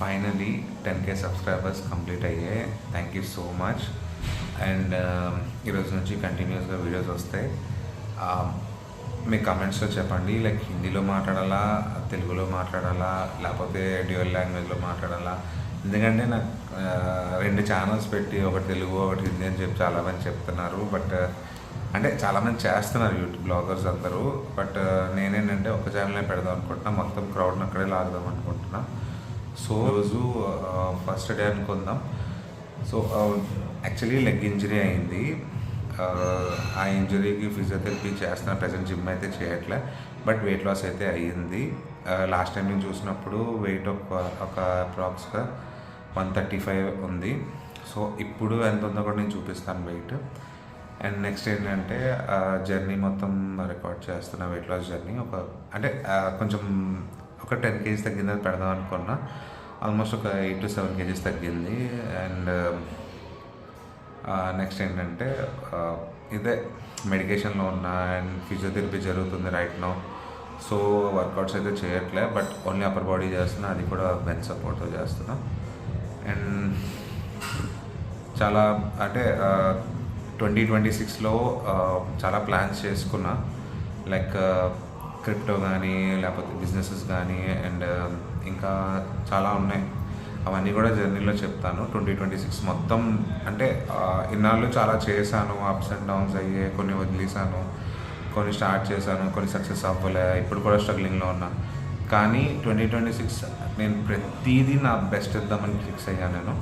Finally ten K subscribers complete అయ్యాయి thank you so much and ఈరోజు నుంచి కంటిన్యూస్గా వీడియోస్ వస్తాయి. Um, మీ కమెంట్స్లో చెప్పండి. లైక్ హిందీలో మాట్లాడాలా తెలుగులో మాట్లాడాలా లేకపోతే డ్యూయల్ లాంగ్వేజ్లో మాట్లాడాలా? ఎందుకంటే నాకు uh, రెండు ఛానల్స్ పెట్టి ఒకటి తెలుగు ఒకటి హిందీ అని చెప్పి చాలామంది చెప్తున్నారు. బట్ uh, అంటే చాలామంది చేస్తున్నారు యూట్యూబ్ బ్లాగర్స్ అందరూ. బట్ uh, నేనేంటంటే ఒక ఛానలే పెడదాం అనుకుంటున్నా. మొత్తం క్రౌడ్ని అక్కడే లాగుదాం అనుకుంటున్నా. సో రోజు ఫస్ట్ డే అనుకుందాం సో యాక్చువల్లీ లెగ్ ఇంజరీ అయింది. ఆ, ఇంజరీకి ఫిజియోథెరపీ చేస్తున్న ప్రజెంట్ జిమ్ అయితే చేయట్లే. బట్ వెయిట్ లాస్ అయితే అయ్యింది. లాస్ట్ టైం నేను చూసినప్పుడు వెయిట్ ఒక ఒక అప్రాక్స్గా వన్ థర్టీ ఫైవ్ ఉంది. సో ఇప్పుడు ఎంత ఉందో కూడా నేను చూపిస్తాను వెయిట్ అండ్ నెక్స్ట్ ఏంటంటే జర్నీ మొత్తం రికార్డ్ చేస్తున్న వెయిట్ లాస్ జర్నీ ఒక అంటే కొంచెం ఒక టెన్ కేజీస్ తగ్గిందని పెడదాం అనుకున్నా. ఆల్మోస్ట్ ఒక ఎయిట్ టు సెవెన్ కేజీస్ తగ్గింది. అండ్ నెక్స్ట్ um, ఏంటంటే ఇదే మెడికేషన్లో ఉన్న అండ్ ఫిజియోథెరపీ జరుగుతుంది రైట్ నో సో వర్కౌట్స్ అయితే చేయట్లే బట్ ఓన్లీ అప్పర్ బాడీ చేస్తున్నా అది కూడా బెన్ సపోర్ట్తో చేస్తున్నా. అండ్ చాలా అంటే ట్వంటీ ట్వంటీ సిక్స్లో చాలా ప్లాన్స్ చేసుకున్నా. లైక్ క్రిప్టో కానీ లేకపోతే బిజినెసెస్ కానీ అండ్ um, ఇంకా చాలా ఉన్నాయి. అవన్నీ కూడా జర్నీలో చెప్తాను. ట్వంటీ ట్వంటీ సిక్స్ మొత్తం అంటే ఇన్నాళ్ళు చాలా చేశాను. అప్స్ అండ్ డౌన్స్ అయ్యే కొన్ని వదిలేసాను కొన్ని స్టార్ట్ చేశాను. కొన్ని సక్సెస్ అవ్వలే. ఇప్పుడు కూడా స్ట్రగ్లింగ్లో ఉన్నా. కానీ ట్వంటీ ట్వంటీ సిక్స్ నేను ప్రతిదీ నా బెస్ట్ ఇద్దామని ఫిక్స్ అయ్యాను నేను.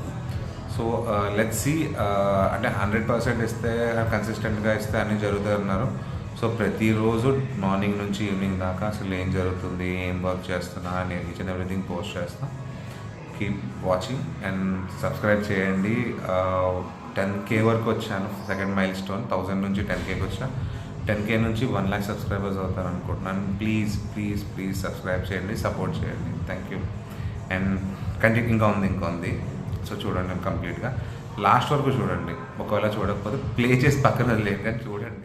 So uh, let see uh, అంటే హండ్రెడ్ పర్సెంట్ ఇస్తే కన్సిస్టెంట్గా ఇస్తే అన్నీ జరుగుతాయి అన్నారు. సో ప్రతిరోజు మార్నింగ్ నుంచి ఈవినింగ్ దాకా అసలు ఏం జరుగుతుంది ఏం వర్క్ చేస్తున్నా అని ఈచ్ అండ్ ఎవ్రీథింగ్ పోస్ట్ చేస్తా. కీప్ వాచింగ్ అండ్ సబ్స్క్రైబ్ చేయండి. టెన్ కే వరకు వచ్చాను సెకండ్ మైల్ స్టోన్ థౌజండ్ నుంచి టెన్ కేకి వచ్చిన టెన్ కే నుంచి వన్ ల్యాక్ సబ్స్క్రైబర్స్ అవుతారు అనుకుంటున్నాను. ప్లీజ్ ప్లీజ్ ప్లీజ్ సబ్స్క్రైబ్ చేయండి సపోర్ట్ చేయండి. థ్యాంక్ యూ అండ్ కంటిన్యూ ఇంకా ఉంది ఇంకా ఉంది సో చూడండి కంప్లీట్గా లాస్ట్ వరకు చూడండి. ఒకవేళ చూడకపోతే ప్లే చేసి పక్కన లేదు కానీ చూడండి.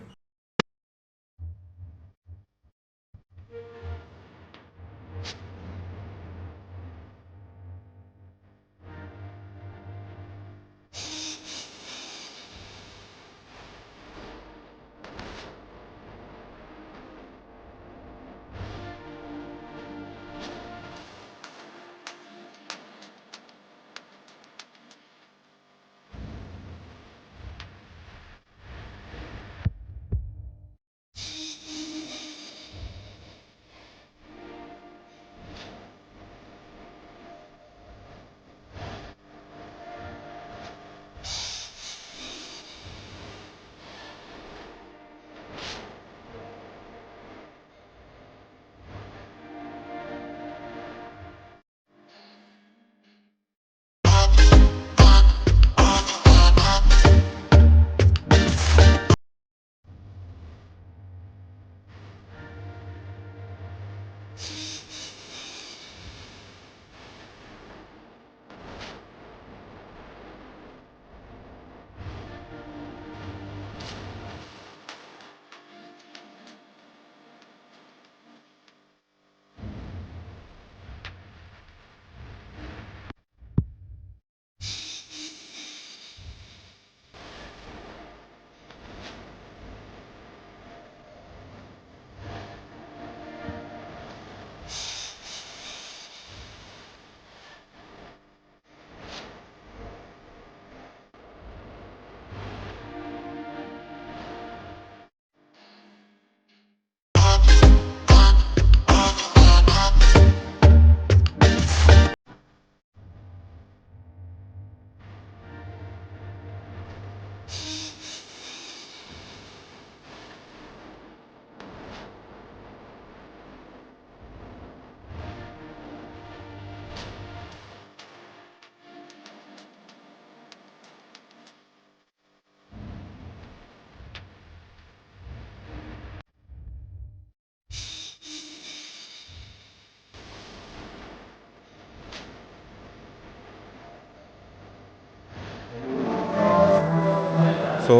సో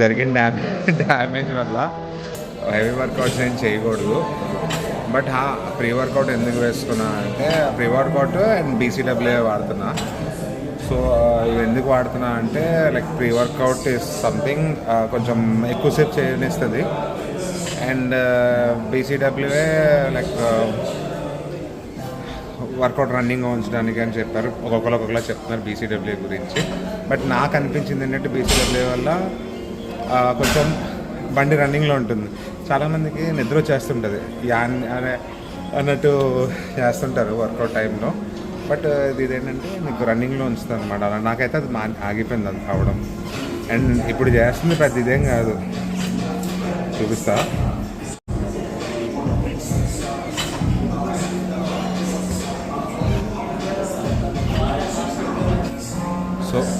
జరిగిన డ్యామేజ్ డ్యామేజ్ వల్ల హెవీ వర్కౌట్స్ నేను చేయకూడదు. బట్ హా ప్రీ వర్కౌట్ ఎందుకు వేసుకున్నా అంటే ప్రీ వర్కౌట్ అండ్ బీసీడబ్ల్యూ వాడుతున్నా. సో ఇవి ఎందుకు వాడుతున్నా అంటే like pre workout is something కొంచెం ఎక్కువసేపు చేయనిస్తుంది. And BCWA like workout running ఉంచడానికి అని చెప్పారు. ఒక్కొక్కరు ఒక్కొక్కలా చెప్తున్నారు బీసీడబ్ల్యూ గురించి. బట్ నాకు అనిపించింది ఏంటంటే బీసీడబ్ల్యూ వల్ల కొంచెం బండి రన్నింగ్లో ఉంటుంది. చాలామందికి నిద్ర వచ్చేస్తుంటుంది. యాన్ అనే అన్నట్టు చేస్తుంటారు వర్కౌట్ టైంలో బట్ ఇది ఇదేంటంటే నీకు రన్నింగ్లో ఉంచుతుంది అనమాట అలా నాకైతే అది మా ఆగిపోయింది అది అవడం అండ్ ఇప్పుడు చేస్తుంది పెద్ద ఇదేం కాదు. చూపిస్తా.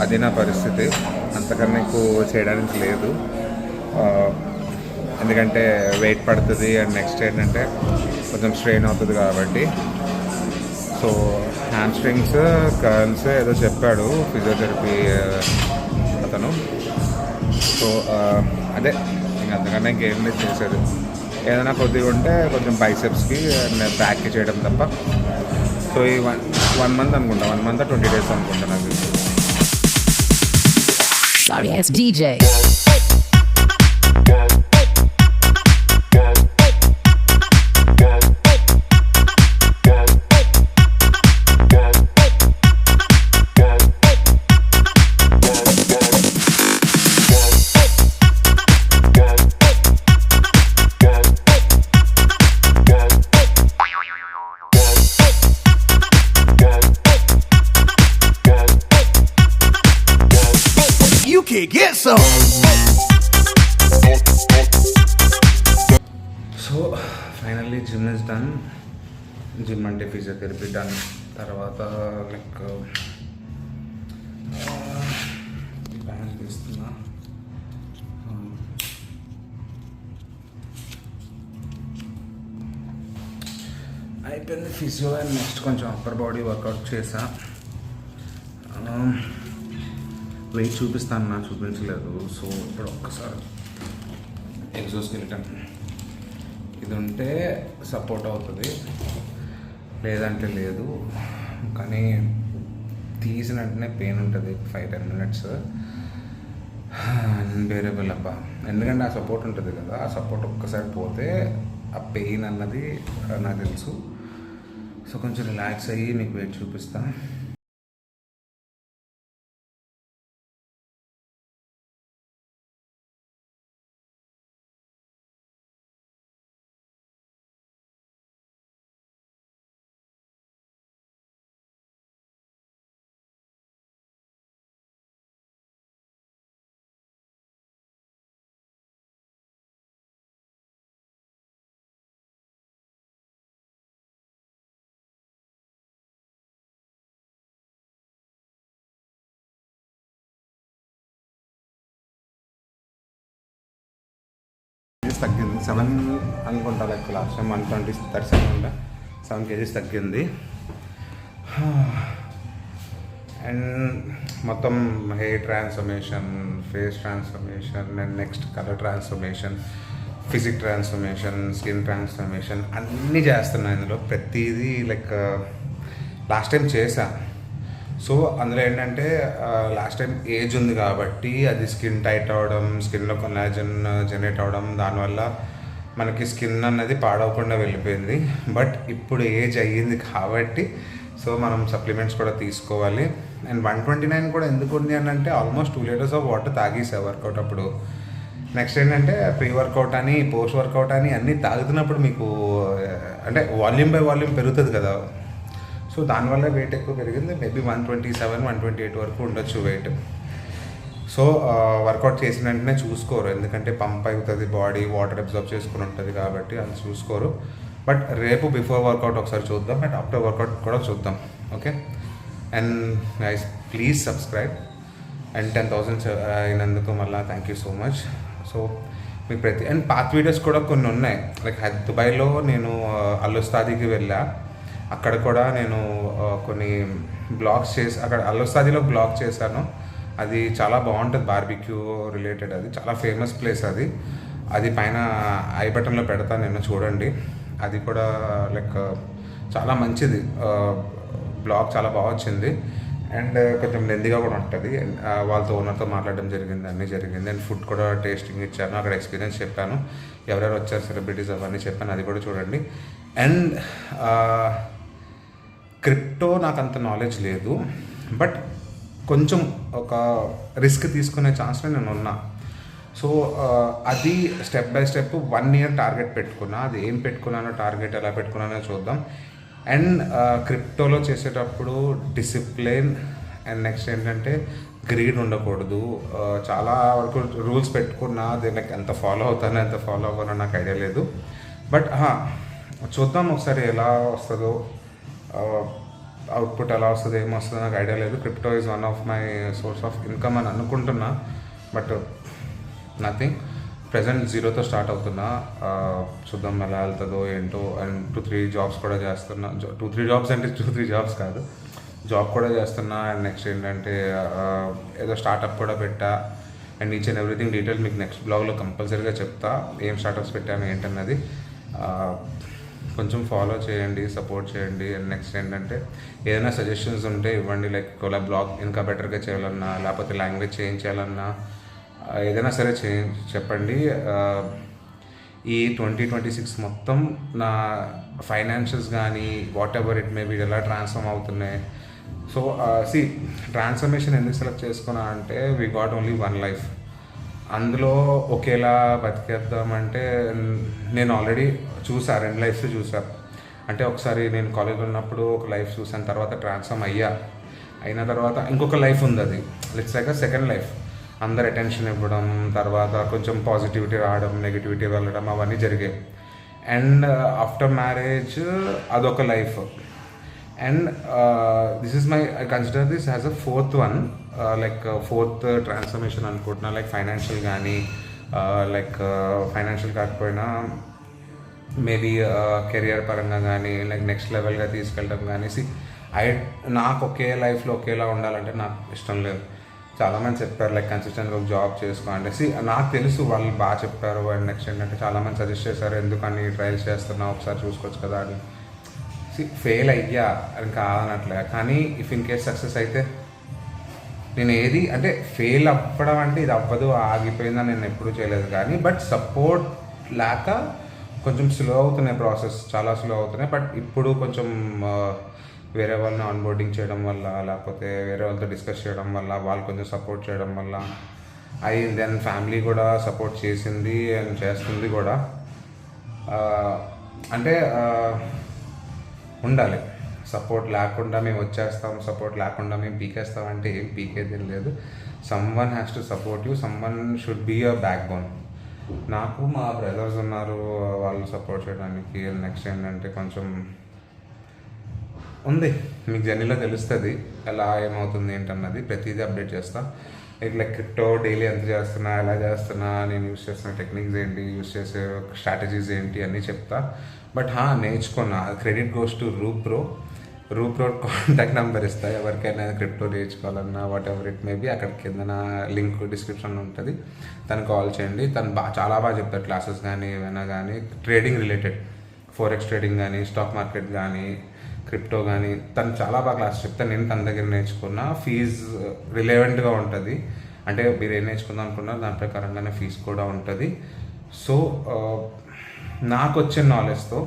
అది నా పరిస్థితి. అంతకన్నా ఎక్కువ చేయడానికి లేదు. ఎందుకంటే వెయిట్ పడుతుంది అండ్ నెక్స్ట్ ఏంటంటే కొంచెం స్ట్రెయిన్ అవుతుంది కాబట్టి. సో హ్యాండ్ స్ట్రింగ్స్ కర్ల్స్ ఏదో చెప్పాడు ఫిజియోథెరపీ అతను. సో అదే ఇంకా అంతకన్నా ఇంకేం లేదు చేసేది. ఏదైనా కొద్దిగా ఉంటే కొంచెం బైసెప్స్కి అండ్ బ్యాక్కి చేయడం తప్ప. సో ఈ వన్ వన్ మంత్ అనుకుంటా. వన్ మంత్ ట్వంటీ డేస్ అనుకుంటా నాకు. Sorry ass DJ. Finally gym అంటే ఫిజియోథెరపీ డన్ తర్వాత లైక్ బ్యాన్ uh, తీస్తున్నా. Um, అయిపోయింది ఫిజియో అండ్ నెక్స్ట్ కొంచెం అప్పర్ బాడీ వర్కౌట్ చేసా. Um, వెయిట్ చూపిస్తాను నా చూపించలేదు. సో ఇప్పుడు ఒక్కసారి ఎగ్జోస్కెలిటన్ ఇది ఉంటే సపోర్ట్ అవుతుంది. లేదంటే లేదు. కానీ తీసిన వెంటనే పెయిన్ ఉంటుంది ఫైవ్ టెన్ మినిట్స్ అన్బేరబుల్ అబ్బా. ఎందుకంటే ఆ సపోర్ట్ ఉంటుంది కదా ఆ సపోర్ట్ ఒక్కసారి పోతే ఆ పెయిన్ అన్నది నాకు తెలుసు. సో కొంచెం రిలాక్స్ అయ్యి మీకు వెయిట్ చూపిస్తాను కేజీస్ తగ్గింది. సెవెన్ అనుకుంటా like last time one twenty thirty seven ఉంటే సెవెన్ కేజీస్ తగ్గింది. అండ్ మొత్తం hair transformation face transformation and next colour transformation physique transformation skin transformation అన్నీ చేస్తున్నాయి ఇందులో. ప్రతిదీ లైక్ లాస్ట్ టైం చేశాను సో అందులో ఏంటంటే లాస్ట్ టైం ఏజ్ ఉంది కాబట్టి అది స్కిన్ టైట్ అవ్వడం స్కిన్లో కొలాజన్ జనరేట్ అవ్వడం దానివల్ల మనకి స్కిన్ అన్నది పాడవకుండా వెళ్ళిపోయింది. బట్ ఇప్పుడు ఏజ్ అయ్యింది కాబట్టి సో మనం సప్లిమెంట్స్ కూడా తీసుకోవాలి. అండ్ వన్ ట్వంటీ నైన్ కూడా ఎందుకు ఉంది అని అంటే almost two litres of water తాగేసా workout అప్పుడు. నెక్స్ట్ ఏంటంటే ప్రీ వర్కౌట్ అని పోస్ట్ వర్కౌట్ అని అన్నీ తాగుతున్నప్పుడు మీకు అంటే వాల్యూమ్ బై వాల్యూమ్ పెరుగుతుంది కదా. సో దానివల్ల వెయిట్ ఎక్కువ పెరిగింది. Maybe one twenty seven one twenty eight వరకు ఉండొచ్చు వెయిట్ సో వర్కౌట్ చేసిన వెంటనే చూసుకోరు. ఎందుకంటే పంప్ అవుతుంది బాడీ వాటర్ అబ్జర్వ్ చేసుకుని ఉంటుంది కాబట్టి అది చూసుకోరు. బట్ రేపు బిఫోర్ వర్కౌట్ ఒకసారి చూద్దాం అండ్ ఆఫ్టర్ వర్కౌట్ కూడా చూద్దాం. Okay and guys please subscribe and ten thousands అయినందుకు మళ్ళీ thank you so much so మీకు ప్రతి అండ్ పాత్ వీడియోస్ కూడా కొన్ని ఉన్నాయి. లైక్ దుబాయ్లో నేను అల్లుస్తాదికి వెళ్ళా. అక్కడ కూడా నేను కొన్ని బ్లాగ్స్ చేసి అక్కడ అల్లుస్తాదిలో బ్లాగ్ చేశాను. అది చాలా బాగుంటుంది బార్బిక్యూ రిలేటెడ్ అది. చాలా ఫేమస్ ప్లేస్ అది. అది పైన ఐ బటన్లో పెడతాను నేను చూడండి. అది కూడా లైక్ చాలా మంచిది. బ్లాగ్ చాలా బాగా వచ్చింది. అండ్ కొంచెం లెందిగా కూడా ఉంటుంది. వాళ్ళతో ఓనర్తో మాట్లాడడం జరిగింది అన్నీ జరిగింది. అండ్ ఫుడ్ కూడా టేస్టింగ్ ఇచ్చాను. అక్కడ ఎక్స్పీరియన్స్ చెప్పాను. ఎవరెవరు వచ్చారు సెలబ్రిటీస్ అవన్నీ చెప్పాను. అది కూడా చూడండి. అండ్ క్రిప్టో నాకు అంత నాలెడ్జ్ లేదు. బట్ కొంచెం ఒక రిస్క్ తీసుకునే ఛాన్స్లో నేను ఉన్నా సో అది step by step one year target పెట్టుకున్నా. అది ఏం పెట్టుకున్నానో టార్గెట్ ఎలా పెట్టుకున్నానో చూద్దాం. అండ్ క్రిప్టోలో చేసేటప్పుడు డిసిప్లిన్ అండ్ నెక్స్ట్ ఏంటంటే గ్రీడ్ ఉండకూడదు. చాలా వరకు రూల్స్ పెట్టుకున్నా అది ఎంత ఫాలో అవుతానో ఎంత ఫాలో అవ్వనో నాకు ఐడియా లేదు. బట్ చూద్దాం ఒకసారి ఎలా వస్తుందో. Uh, అవుట్పుట్ ఎలా వస్తుంది ఏం నాకు ఐడియా లేదు. Crypto is one of my source of income అని అనుకుంటున్నా. బట్ నథింగ్ ప్రజెంట్ జీరోతో స్టార్ట్ అవుతున్నా. Uh, చూద్దాం ఎలా వెళ్తుందో ఏంటో. అండ్ టూ త్రీ జాబ్స్ కూడా చేస్తున్నా. టూ త్రీ జాబ్స్ అంటే టూ త్రీ జాబ్స్ కాదు. జాబ్ కూడా చేస్తున్నా. అండ్ నెక్స్ట్ ఏంటంటే uh, ఏదో స్టార్టప్ కూడా పెట్టా. And each and everything detail మీకు నెక్స్ట్ బ్లాగ్లో కంపల్సరీగా చెప్తా. ఏం స్టార్టప్స్ పెట్టాను ఏంటన్నది. కొంచెం ఫాలో చేయండి సపోర్ట్ చేయండి. అండ్ నెక్స్ట్ ఏంటంటే ఏదైనా సజెషన్స్ ఉంటే ఇవ్వండి. లైక్ ఒకవేళ బ్లాగ్ ఇంకా బెటర్గా చేయాలన్నా లేకపోతే లాంగ్వేజ్ చేంజ్ చేయాలన్నా ఏదైనా సరే చే చెప్పండి. ఈ ట్వంటీ ట్వంటీ సిక్స్ మొత్తం నా ఫైనాన్షియల్స్ కానీ whatever it may be ఎలా ట్రాన్స్ఫార్మ్ అవుతున్నాయి. సో సి ట్రాన్స్ఫర్మేషన్ ఎందుకు సెలెక్ట్ చేసుకున్నా అంటే we got only one life అందులో ఒకేలా బతికేద్దామంటే నేను ఆల్రెడీ చూసా రెండు లైఫ్స్ చూసా. అంటే ఒకసారి నేను కాలేజ్లో ఉన్నప్పుడు ఒక లైఫ్ చూసాను తర్వాత ట్రాన్స్ఫార్మ్ అయ్యా. అయిన తర్వాత ఇంకొక లైఫ్ ఉంది అది. Let's like second life. అందరు అటెన్షన్ ఇవ్వడం తర్వాత కొంచెం పాజిటివిటీ రావడం నెగిటివిటీ వెళ్ళడం అవన్నీ జరిగాయి. అండ్ ఆఫ్టర్ మ్యారేజ్ అదొక life. And this is my I consider this as a fourth one like fourth transformation అనుకుంటున్నా లైక్ ఫైనాన్షియల్ కానీ లైక్ ఫైనాన్షియల్ కాకపోయినా మేబీ కెరియర్ uh, పరంగా కానీ లైక్ నెక్స్ట్ లెవెల్గా తీసుకెళ్ళడం కానీ సి ఐ నాకు ఒకే లైఫ్లో ఒకేలా ఉండాలంటే నాకు ఇష్టం లేదు. చాలామంది చెప్పారు లైక్ కన్సిస్టెంట్గా ఒక జాబ్ చేసుకో సి నాకు తెలుసు వాళ్ళు బాగా చెప్పారు అండ్ నెక్స్ట్ ఏంటంటే చాలామంది సజెస్ట్ చేశారు ఎందుకని ట్రయల్స్ చేస్తున్నావు ఒకసారి చూసుకోవచ్చు కదా అని. ఫెయిల్ అయ్యా అని కాదనట్లే. కానీ ఇఫ్ ఇన్ కేస్ సక్సెస్ అయితే నేను ఏది అంటే ఫెయిల్ అవ్వడం అంటే ఇది అవ్వదు ఆగిపోయిందని నేను ఎప్పుడూ చేయలేదు కానీ బట్ సపోర్ట్ లేక కొంచెం స్లో అవుతున్నాయి ప్రాసెస్ చాలా స్లో అవుతున్నాయి. బట్ ఇప్పుడు కొంచెం వేరే వాళ్ళని ఆన్బోర్డింగ్ చేయడం వల్ల లేకపోతే వేరే వాళ్ళతో డిస్కస్ చేయడం వల్ల వాళ్ళు కొంచెం సపోర్ట్ చేయడం వల్ల అయి దెన్ ఫ్యామిలీ కూడా సపోర్ట్ చేసింది అండ్ చేస్తుంది కూడా. అంటే ఉండాలి. సపోర్ట్ లేకుండా మేము వచ్చేస్తాం సపోర్ట్ లేకుండా మేము పీకేస్తాం అంటే ఏం పీకేది లేదు. Someone has to support you someone should be a backbone నాకు మా బ్రదర్స్ ఉన్నారు వాళ్ళు సపోర్ట్ చేయడానికి నెక్స్ట్ ఏంటంటే కొంచెం ఉంది. మీకు జర్నీలో తెలుస్తుంది ఎలా ఏమవుతుంది ఏంటన్నది. ప్రతిదీ అప్డేట్ చేస్తా. ఇట్లా క్రిప్టో డైలీ ఎంత చేస్తున్నా ఎలా చేస్తున్నా నేను యూస్ చేస్తున్న టెక్నిక్స్ ఏంటి యూస్ చేసే స్ట్రాటజీస్ ఏంటి అన్నీ చెప్తా. బట్ హా నేర్చుకున్నా. క్రెడిట్ గోస్ టు రూ ప్రో రూ రోడ్ కాంటాక్ట్ నెంబర్ ఇస్తా. ఎవరికైనా క్రిప్టో నేర్చుకోవాలన్నా వాట్ ఎవర్ ఇట్ మేబీ అక్కడ కింద లింక్ డిస్క్రిప్షన్లో ఉంటుంది. తను కాల్ చేయండి. తను బాగా చాలా బాగా చెప్తారు క్లాసెస్ కానీ ఏమైనా కానీ ట్రేడింగ్ రిలేటెడ్ ఫోరెక్స్ ట్రేడింగ్ కానీ స్టాక్ మార్కెట్ కానీ క్రిప్టో కానీ తను చాలా బాగా క్లాస్ చెప్తాను నేను తన దగ్గర నేర్చుకున్న ఫీజ్ రిలేవెంట్గా ఉంటుంది. అంటే మీరు ఏం నేర్చుకుందాం అనుకున్నారు దాని ప్రకారంగానే ఫీజు కూడా ఉంటుంది. సో uh, నాకు వచ్చే నాలెడ్జ్తో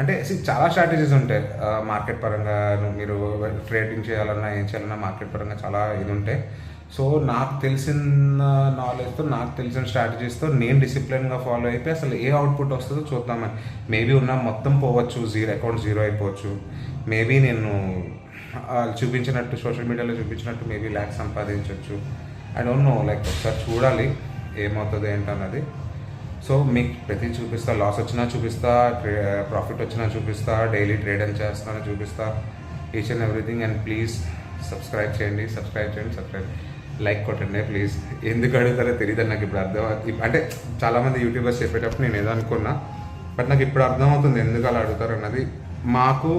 అంటే చాలా స్ట్రాటజీస్ ఉంటాయి. మార్కెట్ పరంగా మీరు ట్రేడింగ్ చేయాలన్నా ఏం చేయాలన్నా మార్కెట్ పరంగా చాలా ఇది ఉంటాయి. సో నాకు తెలిసిన నాలెడ్జ్తో నాకు తెలిసిన స్ట్రాటజీస్తో నేను డిసిప్లిన్గా ఫాలో అయిపోయి అసలు ఏ అవుట్పుట్ వస్తుందో చూద్దామని. మేబీ ఉన్న మొత్తం పోవచ్చు జీరో అకౌంట్ జీరో అయిపోవచ్చు. మేబీ నేను చూపించినట్టు సోషల్ మీడియాలో చూపించినట్టు మేబీ ల్యాక్స్ సంపాదించవచ్చు ఐ డోంట్ నో లైక్ ఒకసారి చూడాలి ఏమవుతుంది ఏంటన్నది. సో మీకు ప్రతి చూపిస్తా లాస్ వచ్చినా చూపిస్తా ప్రాఫిట్ వచ్చినా చూపిస్తా డైలీ ట్రేడ్ అని చేస్తానని చూపిస్తా each and everything and please subscribe చేయండి సబ్స్క్రైబ్ చేయండి సబ్స్క్రైబ్ లైక్ కొట్టండి ప్లీజ్ ఎందుకు అడుగుతారో తెలియదు నాకు ఇప్పుడు అర్థం అంటే చాలామంది యూట్యూబర్స్ చెప్పేటప్పుడు నేను ఏదో అనుకున్నా బట్ నాకు ఇప్పుడు అర్థమవుతుంది ఎందుకు అలా అడుగుతారు అన్నది. మాకు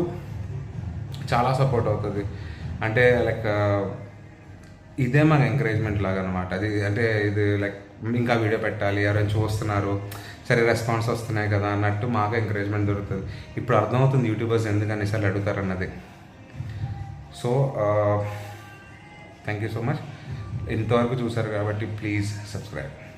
చాలా సపోర్ట్ అవుతుంది. అంటే లైక్ ఇదే మాకు ఎంకరేజ్మెంట్ లాగా అనమాట అది అంటే ఇది లైక్ ఇంకా వీడియో పెట్టాలి ఎవరైనా చూస్తున్నారు సరే రెస్పాన్స్ వస్తున్నాయి కదా అన్నట్టు మాకు ఎంకరేజ్మెంట్ దొరుకుతుంది. ఇప్పుడు అర్థమవుతుంది యూట్యూబర్స్ ఎందుకు అనేసార్లు అడుగుతారు అన్నది so thank you so much ఇంతవరకు చూసారు కాబట్టి ప్లీజ్ సబ్స్క్రైబ్